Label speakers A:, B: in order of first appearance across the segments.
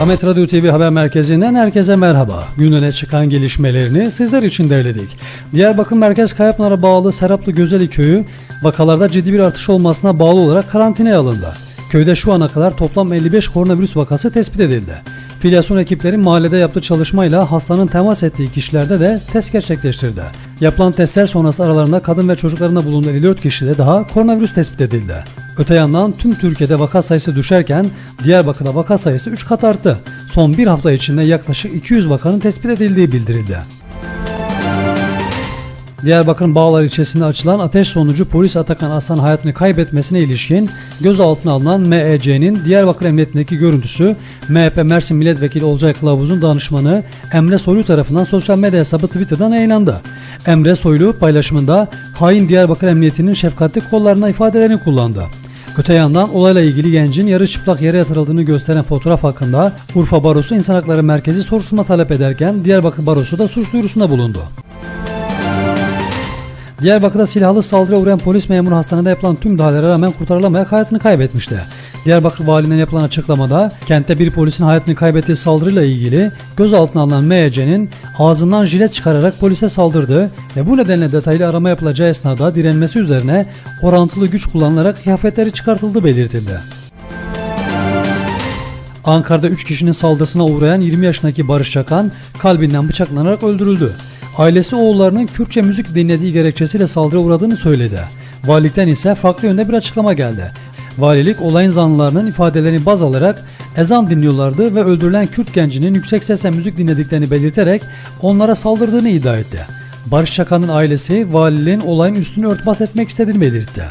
A: Ahmet Radyo TV Haber Merkezi'nden herkese merhaba. Gün öne çıkan gelişmelerini sizler için derledik. Diyarbakır Merkez Kayapınar'a bağlı Seraplı Gözeli Köyü vakalarda ciddi bir artış olmasına bağlı olarak karantinaya alındı. Köyde şu ana kadar toplam 55 koronavirüs vakası tespit edildi. Filyasyon ekipleri mahallede yaptığı çalışmayla hastanın temas ettiği kişilerde de test gerçekleştirdi. Yapılan testler sonrası aralarında kadın ve çocuklarında bulunan 54 kişide daha koronavirüs tespit edildi. Öte yandan tüm Türkiye'de vaka sayısı düşerken Diyarbakır'da vaka sayısı 3 kat arttı. Son bir hafta içinde yaklaşık 200 vakanın tespit edildiği bildirildi. Diyarbakır'ın Bağlar ilçesinde açılan ateş sonucu polis Atakan Aslan hayatını kaybetmesine ilişkin gözaltına alınan MEC'nin Diyarbakır Emniyetindeki görüntüsü MHP Mersin Milletvekili Olcay Kılavuz'un danışmanı Emre Soylu tarafından sosyal medya hesabı Twitter'dan yayınlandı. Emre Soylu paylaşımında hain Diyarbakır Emniyeti'nin şefkatli kollarına ifadelerini kullandı. Öte yandan olayla ilgili gencin yarı çıplak yere yatırıldığını gösteren fotoğraf hakkında Urfa Barosu İnsan Hakları Merkezi soruşturma talep ederken Diyarbakır Barosu da suç duyurusunda bulundu. Diyarbakır'da silahlı saldırıya uğrayan polis memuru hastanede yapılan tüm müdahalelere rağmen kurtarılamayarak hayatını kaybetmişti. Diyarbakır valiliğinden yapılan açıklamada kentte bir polisin hayatını kaybettiği saldırıyla ilgili gözaltına alınan MYC'nin ağzından jilet çıkararak polise saldırdığı ve bu nedenle detaylı arama yapılacağı esnada direnmesi üzerine orantılı güç kullanılarak kıyafetleri çıkartıldığı belirtildi. Ankara'da 3 kişinin saldırısına uğrayan 20 yaşındaki Barış Çakan kalbinden bıçaklanarak öldürüldü. Ailesi oğullarının Kürtçe müzik dinlediği gerekçesiyle saldırıya uğradığını söyledi. Valilikten ise farklı yönde bir açıklama geldi. Valilik olayın zanlılarının ifadelerini baz alarak ezan dinliyorlardı ve öldürülen Kürt gencinin yüksek sesle müzik dinlediklerini belirterek onlara saldırdığını iddia etti. Barış Çakan'ın ailesi valiliğin olayın üstünü örtbas etmek istediğini belirtti.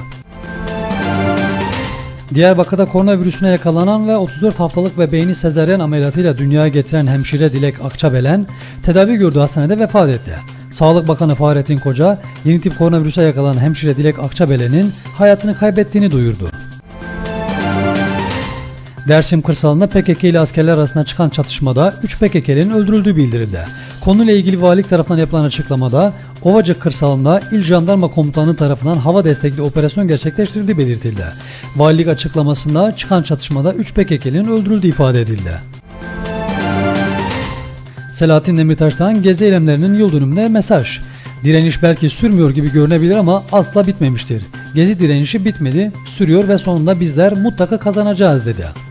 A: Diyarbakır'da koronavirüsüne yakalanan ve 34 haftalık bebeğini sezaryen ameliyatıyla dünyaya getiren hemşire Dilek Akçabelen tedavi gördüğü hastanede vefat etti. Sağlık Bakanı Fahrettin Koca yeni tip koronavirüse yakalanan hemşire Dilek Akçabelen'in hayatını kaybettiğini duyurdu. Dersim kırsalında PKK ile askerler arasında çıkan çatışmada 3 PKK'lerin öldürüldüğü bildirildi. Konuyla ilgili valilik tarafından yapılan açıklamada Ovacık kırsalında İl Jandarma Komutanlığı tarafından hava destekli operasyon gerçekleştirildiği belirtildi. Valilik açıklamasında çıkan çatışmada 3 PKK'lerin öldürüldüğü ifade edildi. Selahattin Demirtaş'tan gezi eylemlerinin yıl dönümünde mesaj. Direniş belki sürmüyor gibi görünebilir ama asla bitmemiştir. Gezi direnişi bitmedi, sürüyor ve sonunda bizler mutlaka kazanacağız dedi.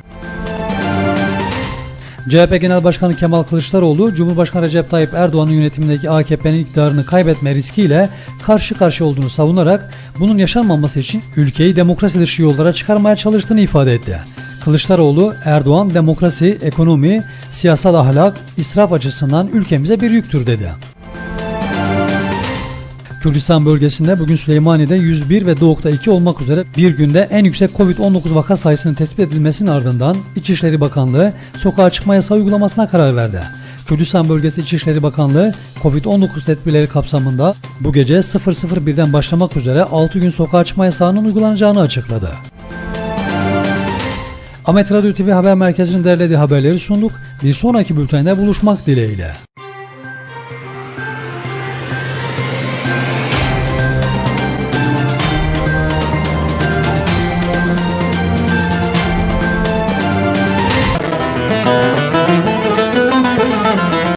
A: CHP Genel Başkanı Kemal Kılıçdaroğlu, Cumhurbaşkanı Recep Tayyip Erdoğan'ın yönetimindeki AKP'nin iktidarını kaybetme riskiyle karşı karşıya olduğunu savunarak bunun yaşanmaması için ülkeyi demokrasi dışı yollara çıkarmaya çalıştığını ifade etti. Kılıçdaroğlu, Erdoğan demokrasi, ekonomi, siyasal ahlak, israf açısından ülkemize bir yüktür dedi. Kürdistan bölgesinde bugün Süleymaniye'de 101 ve Doğuk'ta 2 olmak üzere bir günde en yüksek Covid-19 vaka sayısının tespit edilmesinin ardından İçişleri Bakanlığı sokağa çıkma yasağı uygulamasına karar verdi. Kürdistan Bölgesi İçişleri Bakanlığı Covid-19 tedbirleri kapsamında bu gece 001'den başlamak üzere 6 gün sokağa çıkma yasağının uygulanacağını açıkladı. Ahmet Radyo TV Haber Merkezi'nin derlediği haberleri sunduk. Bir sonraki bültende buluşmak dileğiyle.